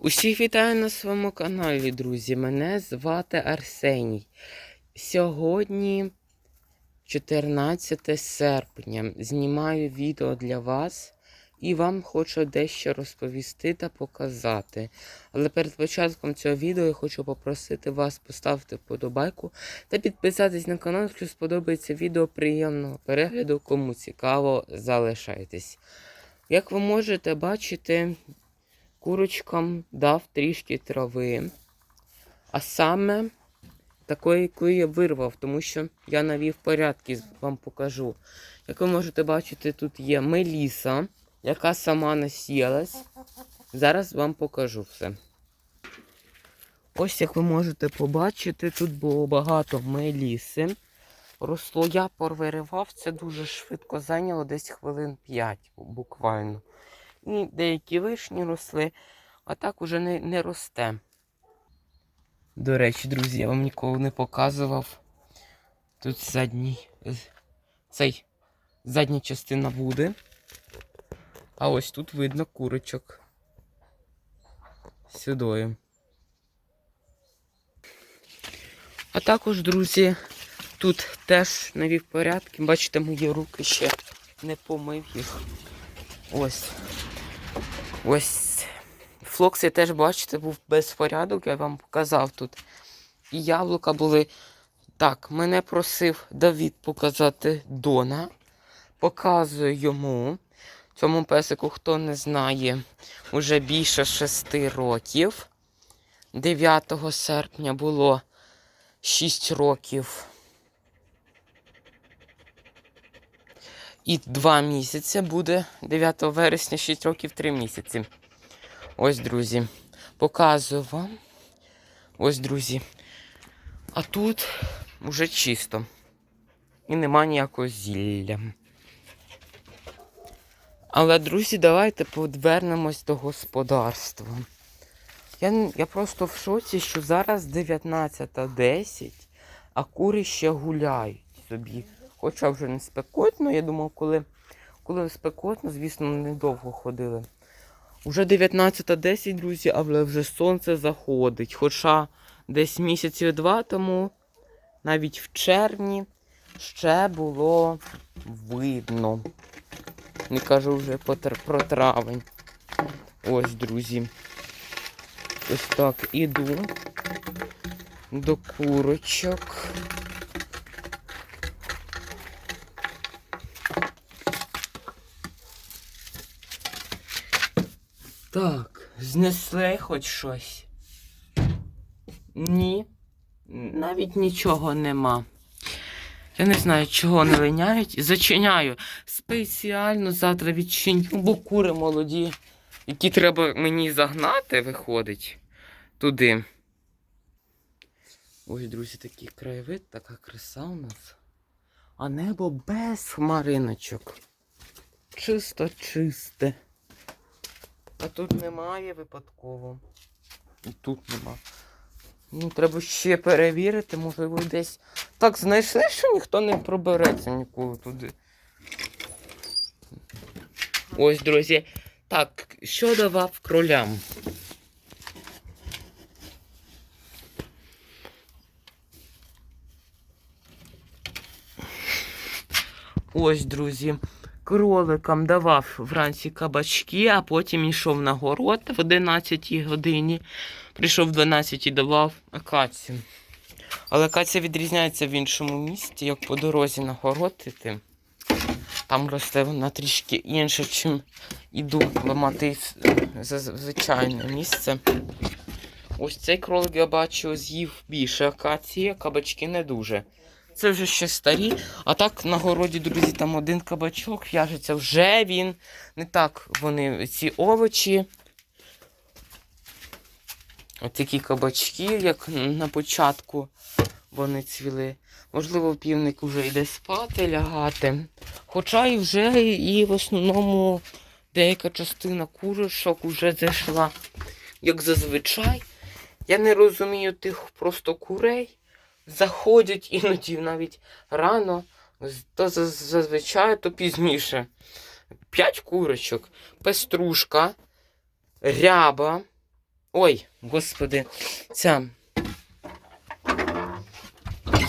Усіх вітаю на своєму каналі, друзі. Мене звати Арсеній. Сьогодні 14 серпня. Знімаю відео для вас і вам хочу дещо розповісти та показати. Але перед початком цього відео я хочу попросити вас поставити вподобайку та підписатись на канал, якщо сподобається відео приємного перегляду. Кому цікаво, залишайтесь. Як ви можете бачити, курочкам дав трішки трави. А саме такої, яку я вирвав, тому що я навів порядки, вам покажу. Як ви можете бачити, тут є меліса, яка сама насіялась. Зараз вам покажу все. Ось як ви можете побачити, тут було багато меліси. Росло я повиривав, це дуже швидко зайняло десь хвилин 5 буквально. І деякі вишні росли, а так уже не, не росте. До речі, друзі, я вам ніколи не показував. Тут задній, цей, задня частина буде. А ось тут видно курочок. Сюдою. А також, друзі, тут теж навів порядки. Бачите, мої руки ще не помив їх. Ось. Ось. Флокс, я теж, бачите, був без порядок, я вам показав тут. І яблука були. Так, мене просив Давід показати Дона. Показую йому. Цьому песику, хто не знає, уже більше шести років. 9 серпня було 6 років. І 2 місяці буде 9 вересня, 6 років 3 місяці. Ось, друзі, показую вам. Ось, друзі. А тут вже чисто. І нема ніякого зілля. Але, друзі, давайте повернемось до господарства. Я, я просто в шоці, що зараз 19.10, а кури ще гуляють собі. Хоча вже не спекотно, я думав, коли, коли спекотно, звісно, недовго ходили. Уже 19.10, друзі, але вже сонце заходить. Хоча десь місяців два тому, навіть в червні, ще було видно. Не кажу вже про травень. Ось, друзі. Ось так іду до курочок. Так, знесли хоч щось. Ні, навіть нічого нема. Я не знаю, чого не линяють. Зачиняю. Спеціально завтра відчиню, бо кури молоді, які треба мені загнати, виходить туди. Ось, друзі, такий краєвид, така краса у нас. А небо без хмариночок. Чисто чисте. А тут немає випадково. І тут нема. Ну, треба ще перевірити, можливо, десь. Так, знайшли, що ніхто не пробереться ніколи туди. Ось, друзі. Так, що давав кролям? Ось, друзі. Кроликам давав вранці кабачки, а потім йшов на город в 11 годині. Прийшов в 12 і давав акацію. Але акація відрізняється в іншому місті, як по дорозі на город іти. Там росте вона трішки інше, чим іду ламати звичайне місце. Ось цей кролик я бачу, з'їв більше акації, а кабачки не дуже. Це вже ще старі. А так на городі, друзі, там один кабачок в'яжеться. Вже він не так вони ці овочі. От такі кабачки, як на початку вони цвіли. Можливо, півник вже йде спати, лягати. Хоча і вже і в основному деяка частина курочок вже зайшла, як зазвичай. Я не розумію тих просто курей. Заходять іноді навіть рано, то зазвичай, то пізніше. П'ять курочок, пеструшка, ряба, Ой, господи, ця.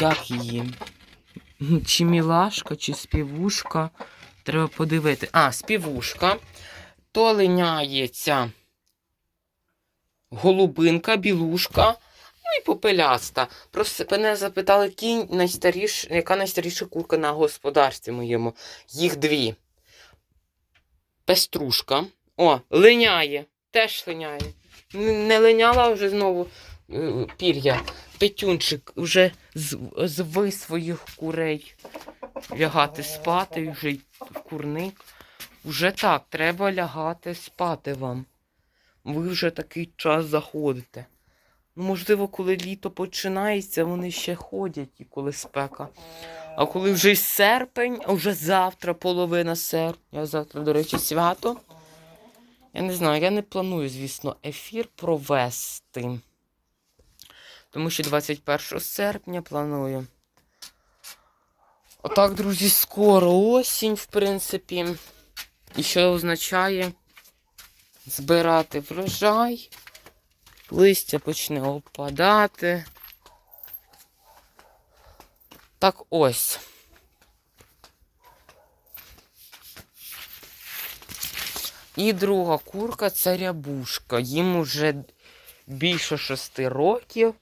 Як її? Чи мілашка, чи співушка. Треба подивити. А, співушка. То линяється голубинка, білушка, ну і попеляста. Просто мене запитали, кінь найстаріш, яка найстаріша курка на господарстві моєму. Їх дві. Пеструшка. О, линяє. Теж линяє. Не линяла вже знову е, пір'я. Петюнчик вже зви своїх курей лягати спати, вже курник. Уже так, треба лягати спати вам. Ви вже такий час заходите. Ну, можливо, коли літо починається, вони ще ходять, і коли спека. А коли вже серпень, а вже завтра половина серпня, завтра, до речі, свято. Я не знаю, я не планую, звісно, ефір провести. Тому що 21 серпня планую. Отак, друзі, скоро осінь, в принципі. І що означає збирати врожай, листя почне опадати. Так ось. І друга курка це рябушка. Їм уже більше 6 років.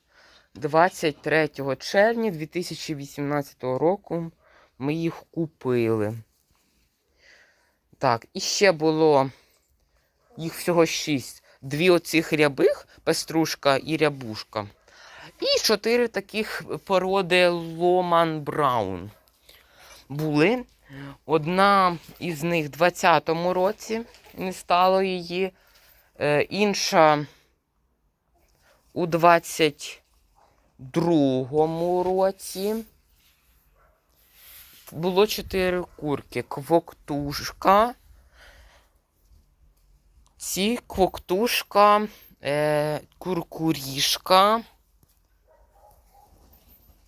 23 червня 2018 року ми їх купили. Так, і ще було їх всього 6. Дві оцих рябих, пеструшка і рябушка. І чотири таких породи Ломан Браун були. Одна із них в 20-му році не стало її, е, інша у 22-му році. Було чотири курки. Квоктушка. Ці квоктушка, е, куркурішка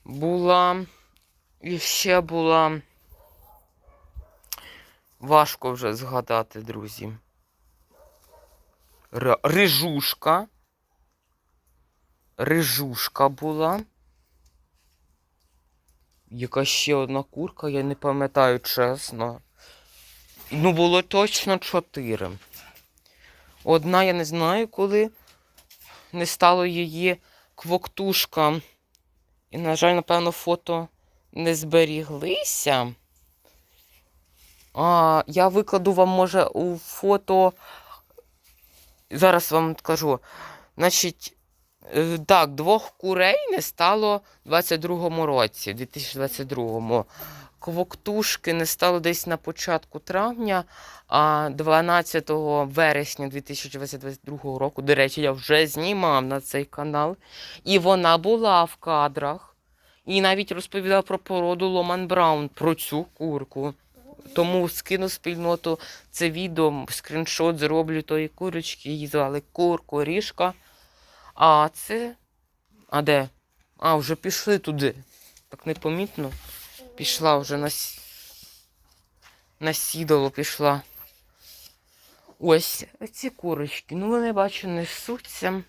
була. І ще була. Важко вже згадати, друзі. Р- Рижушка. Рижушка була. Яка ще одна курка, я не пам'ятаю чесно. Ну, було точно чотири. Одна, я не знаю, коли не стало її квоктушка. І, на жаль, напевно, фото не зберіглися. А, я викладу вам, може, у фото. Зараз вам скажу. Значить, е, так, двох курей не стало в 22-му році, 2022-му. Квоктушки не стало десь на початку травня, а 12 вересня 2022 року, до речі, я вже знімав на цей канал. І вона була в кадрах. І навіть розповідав про породу Ломан Браун, про цю курку. Тому скину спільноту це відео, скріншот зроблю тої курочки, її звали Курку Ріжка. А це. А де? А, вже пішли туди. Так непомітно. Пішла вже на, на сідало пішла. Ось ці курочки. Ну, вони бачу, несуться.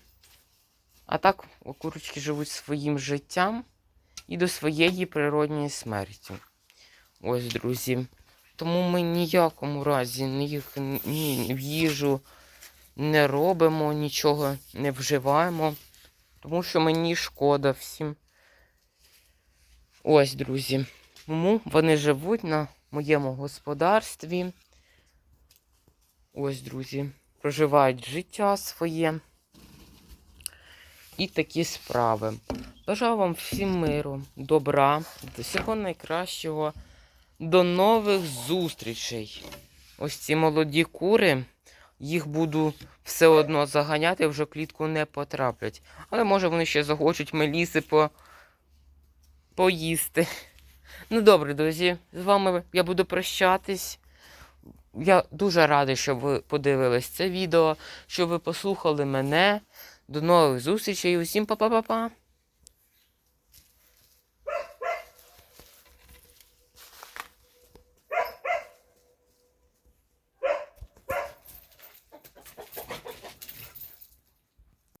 А так курочки живуть своїм життям і до своєї природньої смерті. Ось, друзі. Тому ми ніякому разі їх ні в їжу не робимо, нічого не вживаємо. Тому що мені шкода всім. Ось, друзі. Тому вони живуть на моєму господарстві. Ось, друзі, проживають життя своє. І такі справи. Бажаю вам всім миру, добра, до всього найкращого. До нових зустрічей. Ось ці молоді кури. Їх буду все одно заганяти, вже клітку не потраплять. Але може вони ще захочуть меліси по... поїсти. Ну добре, друзі, з вами я буду прощатись. Я дуже радий, що ви подивились це відео, що ви послухали мене. До нових зустрічей. Усім па-па-па-па.